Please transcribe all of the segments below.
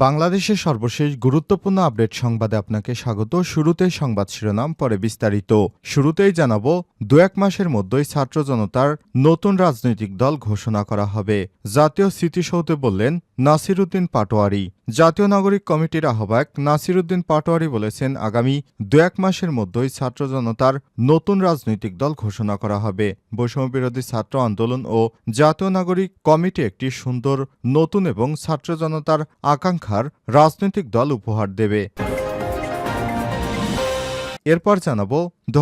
বাংলাদেশের সর্বশেষ গুরুত্বপূর্ণ আপডেট সংবাদে আপনাকে স্বাগত। শুরুতেই সংবাদ শিরোনাম, পরে বিস্তারিত। শুরুতেই জানাব, দু এক মাসের মধ্যেই ছাত্র জনতার নতুন রাজনৈতিক দল ঘোষণা করা হবে। জাতীয় স্মৃতিসৌধে বললেন, নাসিরুদ্দিন পাটোয়ারি। জাতীয় নাগরিক কমিটির আহ্বায়ক নাসিরুদ্দিন পাটোয়ারি বলেছেন, আগামী দু এক মাসের মধ্যেই ছাত্র জনতার নতুন রাজনৈতিক দল ঘোষণা করা হবে। বৈষম্যবিরোধী ছাত্র আন্দোলন ও জাতীয় নাগরিক কমিটি একটি সুন্দর, নতুন এবং ছাত্র জনতার আকাঙ্ক্ষার রাজনৈতিক দল উপহার দেবে। এরপর জানাব দু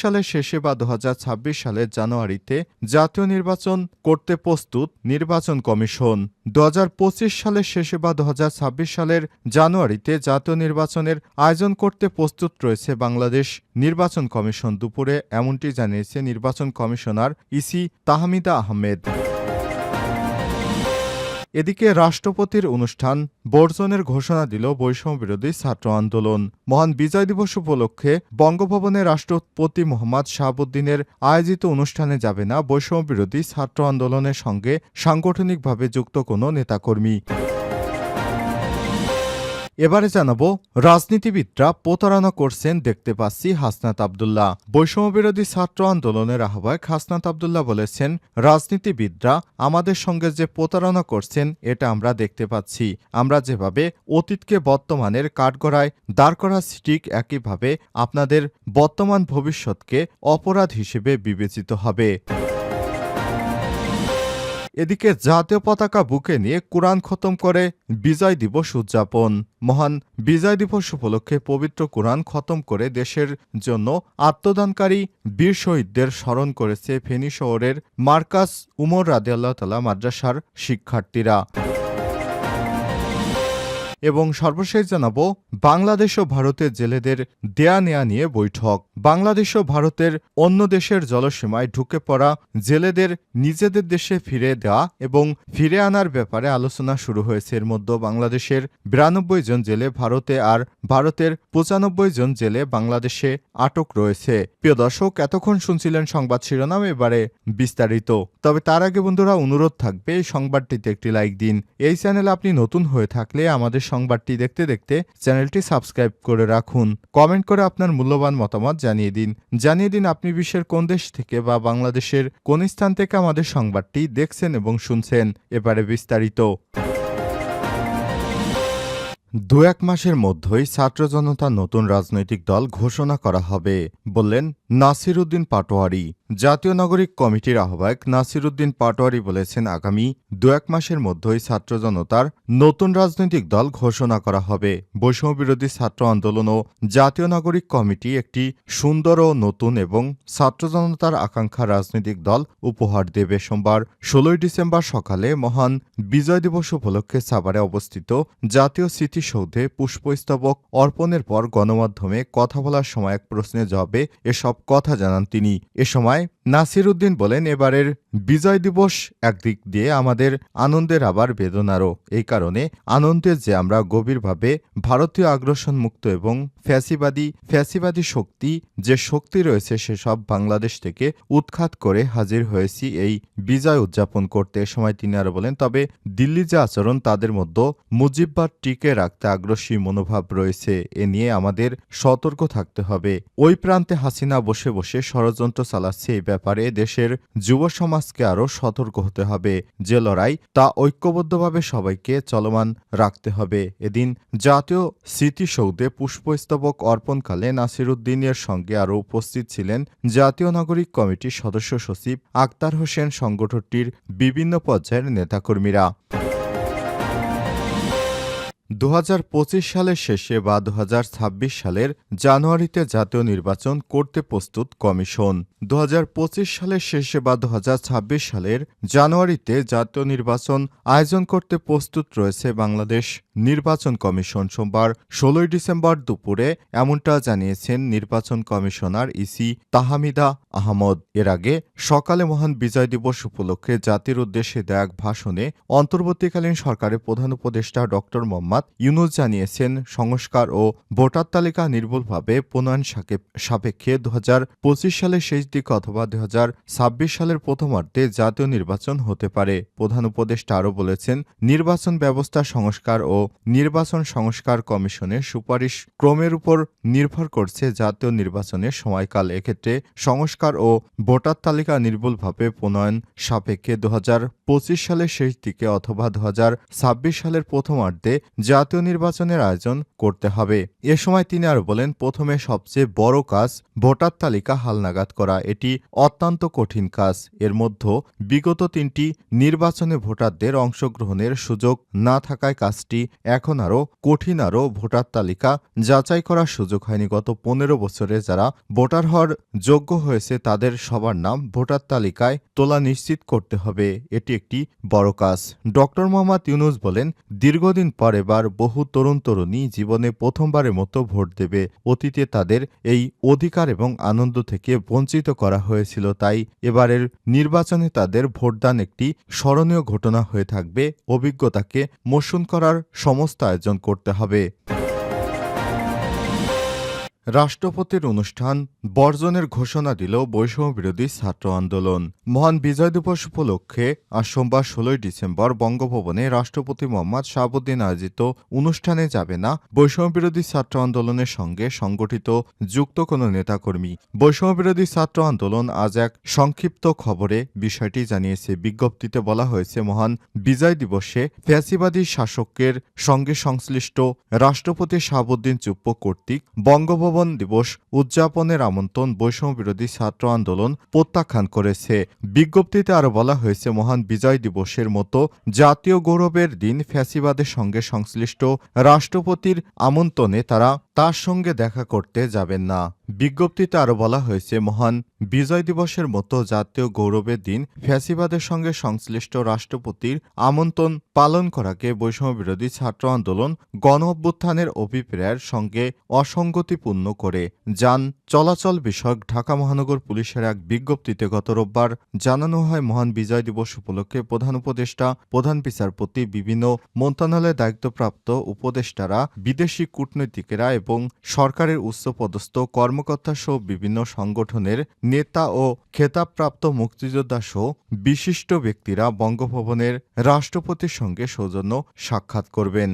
সালের শেষে বা দু হাজার ছাব্বিশ সালের জানুয়ারিতে জাতীয় নির্বাচন করতে প্রস্তুত নির্বাচন কমিশন। দু হাজার পঁচিশ সালের শেষে বা দু হাজার ছাব্বিশ সালের জানুয়ারিতে জাতীয় নির্বাচনের আয়োজন করতে প্রস্তুত রয়েছে বাংলাদেশ নির্বাচন কমিশন। দুপুরে এমনটি জানিয়েছে নির্বাচন কমিশনার ইসি তাহমিদা আহমেদ। এদিকে রাষ্ট্রপতির অনুষ্ঠান বর্জনের ঘোষণা দিল বৈষম্যবিরোধী ছাত্র আন্দোলন। মহান বিজয় দিবস উপলক্ষে বঙ্গভবনে রাষ্ট্রপতি মোহাম্মদ শাহাবুদ্দিনের আয়োজিত অনুষ্ঠানে যাবে না বৈষম্যবিরোধী ছাত্র আন্দোলনের সঙ্গে সাংগঠনিকভাবে যুক্ত কোনো নেতাকর্মী। এবারে জানাব, রাজনীতিবিদরা প্রতারণা করছেন দেখতে পাচ্ছি হাসনাত আবদুল্লাহ। বৈষম্যবিরোধী ছাত্র আন্দোলনের আহ্বায়ক হাসনাত আবদুল্লাহ বলেছেন, রাজনীতিবিদরা আমাদের সঙ্গে যে প্রতারণা করছেন, এটা আমরা দেখতে পাচ্ছি। আমরা যেভাবে অতীতকে বর্তমানের কাঠগড়ায় দাঁড় করা ঠিক একইভাবে আপনাদের বর্তমান ভবিষ্যৎকে অপরাধ হিসেবে বিবেচিত হবে। এদিকে জাতীয় পতাকা বুকে নিয়ে কোরআন খতম করে বিজয় দিবস উদযাপন। মহান বিজয় দিবস উপলক্ষে পবিত্র কোরআন খতম করে দেশের জন্য আত্মদানকারী বীর শহীদদের স্মরণ করেছে ফেনী শহরের মার্কাস উমর রাদিয়াল্লাহ তালা মাদ্রাসার শিক্ষার্থীরা। এবং সর্বশেষ জানাব, বাংলাদেশ ও ভারতের জেলেদের দেয়া নেয়া নিয়ে বৈঠক। বাংলাদেশ ও ভারতের অন্য দেশের জলসীমায় ঢুকে পড়া জেলেদের নিজেদের দেশে ফিরে দেওয়া এবং ফিরে আনার ব্যাপারে আলোচনা শুরু হয়েছে। এর মধ্যে বাংলাদেশের বিরানব্বই জন জেলে ভারতে আর ভারতের পঁচানব্বই জন জেলে বাংলাদেশে আটক রয়েছে। প্রিয় দর্শক, এতক্ষণ শুনছিলেন সংবাদ শিরোনাম, এবারে বিস্তারিত। তবে তার আগে বন্ধুরা, অনুরোধ থাকবে সংবাদটিতে একটি লাইক দিন। এই চ্যানেলে আপনি নতুন হয়ে থাকলে আমাদের সংবাদটি দেখতে দেখতে চ্যানেলটি সাবস্ক্রাইব করে রাখুন। কমেন্ট করে আপনার মূল্যবান মতামত জানিয়ে দিন। জানিয়ে দিন আপনি বিশ্বের কোন দেশ থেকে বা বাংলাদেশের কোন স্থান থেকে আমাদের সংবাদটি দেখছেন এবং শুনছেন। এবারে বিস্তারিত। দু এক মাসের মধ্যেই ছাত্র জনতা নতুন রাজনৈতিক দল ঘোষণা করা হবে, বললেন নাসির উদ্দিন পাটোয়ারি। জাতীয় নাগরিক কমিটির আহ্বায়ক নাসির উদ্দিন পাটোয়ারি বলেছেন, আগামী দু এক মাসের মধ্যেই ছাত্র জনতার নতুন রাজনৈতিক দল ঘোষণা করা হবে। বৈষম্যবিরোধী ছাত্র আন্দোলন ও জাতীয় নাগরিক কমিটি একটি সুন্দর ও নতুন এবং ছাত্র জনতার আকাঙ্ক্ষা রাজনৈতিক দল উপহার দেবে। সোমবার ষোলোই ডিসেম্বর সকালে মহান বিজয় দিবস উপলক্ষে সাভারে অবস্থিত জাতীয় স্মৃতিসৌধে পুষ্পস্তবক অর্পণের পর গণমাধ্যমে কথা বলার সময় এক প্রশ্নের জবাবে এসব কথা জানান তিনি। এ সময় নাসির উদ্দিন বলেন এবারের বিজয় দিবস একদিক দিয়ে আমাদের আনন্দের আবার বেদনারও। এই কারণে আনন্দের যে আমরা গভীরভাবে ভারতীয় আগ্রাসন মুক্ত এবং ফ্যাসিবাদী ফ্যাসিবাদী শক্তি যে শক্তি রয়েছে সেসব বাংলাদেশ থেকে উৎখাত করে হাজির হয়েছি এই বিজয় উদযাপন করতে। সময় তিনি আরও বলেন, তবে দিল্লি যে আচরণ তাদের মধ্যে মুজিববার টিকে রাখতে আগ্রসী মনোভাব রয়েছে, এ নিয়ে আমাদের সতর্ক থাকতে হবে। ওই প্রান্তে হাসিনা বসে বসে ষড়যন্ত্র চালাচ্ছে এই ব্যাপারে দেশের যুব সমাজকে আরও সতর্ক হতে হবে। যে লড়াই, তা ঐক্যবদ্ধভাবে সবাইকে চলমান রাখতে হবে। এদিন জাতীয় স্মৃতিসৌধে পুষ্পস্তবক অর্পণকালে নাসিরুদ্দিনের সঙ্গে আরও উপস্থিত ছিলেন জাতীয় নাগরিক কমিটির সদস্য সচিব আক্তার হোসেন সংগঠনটির বিভিন্ন পর্যায়ের নেতাকর্মীরা। দু হাজার পঁচিশ সালের শেষে বা দু হাজার ছাব্বিশ সালের জানুয়ারিতে জাতীয় নির্বাচন করতে প্রস্তুত কমিশন। দু হাজার পঁচিশ সালের শেষে বা দু হাজার ছাব্বিশ সালের জানুয়ারিতে জাতীয় নির্বাচন আয়োজন করতে প্রস্তুত রয়েছে বাংলাদেশ নির্বাচন কমিশন। সোমবার ষোলোই ডিসেম্বর দুপুরে এমনটা জানিয়েছেন নির্বাচন কমিশনার ইসি তাহামিদা আহমদ। এর আগে সকালে মহান বিজয় দিবস উপলক্ষে জাতির উদ্দেশ্যে দেয়া ভাষণে অন্তর্বর্তীকালীন সরকারের প্রধান উপদেষ্টা ড মোহাম্মদ মোহাম্মদ ইউনুস জানিয়েছেন, সংস্কার ও ভোটার তালিকা নির্ভুলভাবে প্রণয়ন সাপেক্ষে দু সালের শেষ দিকে অথবা দু সালের প্রথমার্ধে জাতীয় নির্বাচন হতে পারে। প্রধান উপদেষ্টা আরও বলেছেন, নির্বাচন ব্যবস্থা সংস্কার ও নির্বাচন সংস্কার কমিশনের সুপারিশ ক্রমের উপর নির্ভর করছে জাতীয় নির্বাচনের সময়কাল। এক্ষেত্রে সংস্কার ও ভোটার তালিকা নির্ভুলভাবে প্রণয়ন সাপেক্ষে দু হাজার পঁচিশ সালের শেষ দিকে অথবা দু হাজার ছাব্বিশ সালের প্রথমার্ধে জাতীয় নির্বাচনের আয়োজন করতে হবে। এ সময় তিনি আর বলেন, প্রথমে সবচেয়ে বড় কাজ ভোটার তালিকা হালনাগাদ করা। এটি অত্যন্ত কঠিন কাজ। এর মধ্যে বিগত তিনটি নির্বাচনে ভোটারদের অংশগ্রহণের সুযোগ না থাকায় কাজটি এখন আরও কঠিন আরও ভোটার তালিকা যাচাই করার সুযোগ হয়নি। গত পনেরো বছরে যারা ভোটার হওয়ার যোগ্য হয়েছে, তাদের সবার নাম ভোটার তালিকায় তোলা নিশ্চিত করতে হবে। এটি একটি বড় কাজ। ডক্টর মোহাম্মদ ইউনুস বলেন, দীর্ঘদিন পর এবার বহু তরুণ তরুণী জীবনে প্রথমবারের মতো ভোট দেবে। অতীতে তাদের এই অধিকার এবং আনন্দ থেকে বঞ্চিত করা হয়েছিল, তাই এবারের নির্বাচনে তাদের ভোটদান একটি স্মরণীয় ঘটনা হয়ে থাকবে। অভিজ্ঞতাকে মোশন করার সমস্ত আয়োজন করতে হবে। রাষ্ট্রপতির অনুষ্ঠান বর্জনের ঘোষণা দিল বৈষম্য বিরোধী ছাত্র আন্দোলন। মহান বিজয় দিবস উপলক্ষে আজ সোমবার ষোলোই ডিসেম্বর বঙ্গভবনে রাষ্ট্রপতি মোহাম্মদ শাহাবুদ্দিন আয়োজিত অনুষ্ঠানে যাবে না বৈষম্য বিরোধী ছাত্র আন্দোলনের সঙ্গে সংগঠিত যুক্ত কোনো নেতাকর্মী। বৈষম্য বিরোধী ছাত্র আন্দোলন আজ এক সংক্ষিপ্ত খবরে বিষয়টি জানিয়েছে। বিজ্ঞপ্তিতে বলা হয়েছে, মহান বিজয় দিবসে ফ্যাসিবাদী শাসকের সঙ্গে সংশ্লিষ্ট রাষ্ট্রপতি শাহাবুদ্দিন চুপ্প কর্তৃক বঙ্গভবন দিবস উদযাপনের আমন্ত্রণ বৈষম্য বিরোধী ছাত্র আন্দোলন প্রত্যাখ্যান করেছে। বিজ্ঞপ্তিতে আরও বলা হয়েছে, মহান বিজয় দিবসের মতো জাতীয় গৌরবের দিন ফ্যাসিবাদের সঙ্গে সংশ্লিষ্ট রাষ্ট্রপতির আমন্ত্রণে তারা তার সঙ্গে দেখা করতে যাবেন না। বিজ্ঞপ্তিতে আরও বলা হয়েছে, মহান বিজয় দিবসের মতো জাতীয় গৌরবের দিন ফ্যাসিবাদের সঙ্গে সংশ্লিষ্ট রাষ্ট্রপতির আমন্ত্রণ পালন করাকে বৈষম্য বিরোধী ছাত্র আন্দোলন গণ অভ্যুত্থানের অভিপ্রায়ের সঙ্গে অসঙ্গতিপূর্ণ করে। যান চলাচল বিষয়ক ঢাকা মহানগর পুলিশের এক বিজ্ঞপ্তিতে গত রোববার জানানো হয়, মহান বিজয় দিবস উপলক্ষে প্রধান উপদেষ্টা, প্রধান বিচারপতি, বিভিন্ন মন্ত্রণালয়ে দায়িত্বপ্রাপ্ত উপদেষ্টারা, বিদেশি কূটনীতিকেরা এবং সরকারের উচ্চপদস্থ কর্মকর্তা সহ বিভিন্ন সংগঠনের নেতা ও খেতাবপ্রাপ্ত মুক্তিযোদ্ধা সহ বিশিষ্ট ব্যক্তিরা বঙ্গভবনের রাষ্ট্রপতির সঙ্গে সৌজন্য সাক্ষাৎ করবেন।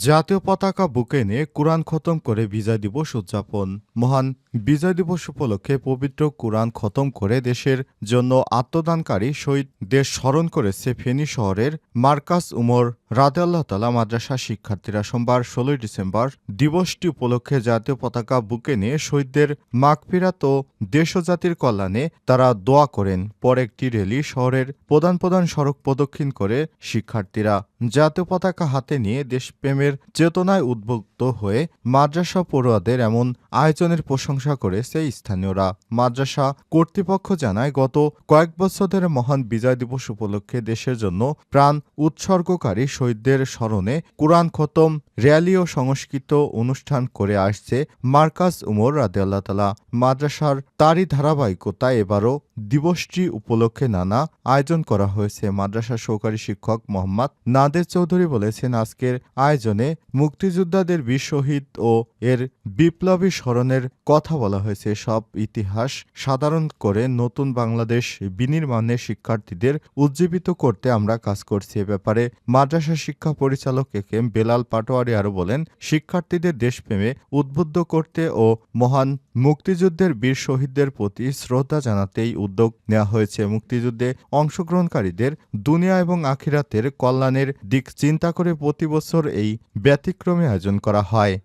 জাতীয় পতাকা বুকে নিয়ে কোরআন খতম করে বিজয় দিবস উদযাপন। মহান বিজয় দিবস উপলক্ষে পবিত্র কোরআন খতম করে দেশের জন্য আত্মদানকারী শহীদ দেশ স্মরণ করেছে ফেনী শহরের মার্কাস উমর রাদে আল্লাহ তালা মাদ্রাসা শিক্ষার্থীরা সোমবার ষোলোই ডিসেম্বর দিবসটি উপলক্ষে জাতীয় পতাকা বুকে নিয়ে শহীদদের মাগফিরাত ও দেশ ও জাতির কল্যাণে তারা দোয়া করেন। পর একটি র্যালি শহরের প্রধান প্রধান সড়ক প্রদক্ষিণ করে শিক্ষার্থীরা জাতীয় পতাকা হাতে নিয়ে দেশপ্রেমের চেতনায় উদ্বুদ্ধ হয়ে মাদ্রাসা পড়ুয়াদের এমন আয়োজনের প্রশংসা করেছে স্থানীয়রা। মাদ্রাসা কর্তৃপক্ষ জানায়, গত কয়েক বছর ধরে মহান বিজয় দিবস উপলক্ষে দেশের জন্য প্রাণ উৎসর্গকারী শহীদদের স্মরণে কোরআন খতম, র্যালি ও সংস্কৃত অনুষ্ঠান করে আসছে মার্কাজ উমর রাদেআল্লাহ তালা মাদ্রাসার তারই ধারাবাহিকতায় এবারও দিবসটি উপলক্ষে নানা আয়োজন করা হয়েছে। মাদ্রাসার সহকারী শিক্ষক মোহাম্মদ নাদের চৌধুরী বলেছেন, আজকের আয়োজনে মুক্তিযোদ্ধাদের বীর শহীদ ও এর বিপ্লবী স্মরণের কথা বলা হয়েছে। সব ইতিহাস সাধারণ করে নতুন বাংলাদেশ বিনির্মাণে শিক্ষার্থীদের উজ্জীবিত করতে আমরা কাজ করছি। এ ব্যাপারে মাদ্রাসা শিক্ষা পরিচালক এ কেম বেলাল পাটোয়ারি আরও বলেন, শিক্ষার্থীদের দেশপ্রেমে উদ্বুদ্ধ করতে ও মহান মুক্তিযুদ্ধের বীর শহীদদের প্রতি শ্রদ্ধা জানাতেই উদ্যোগ নেওয়া হয়েছে। মুক্তিযুদ্ধে অংশগ্রহণকারীদের দুনিয়া এবং আখিরাতের কল্যাণের দিক চিন্তা করে প্রতি বছর এই ব্যতিক্রমী আয়োজন করা হয়।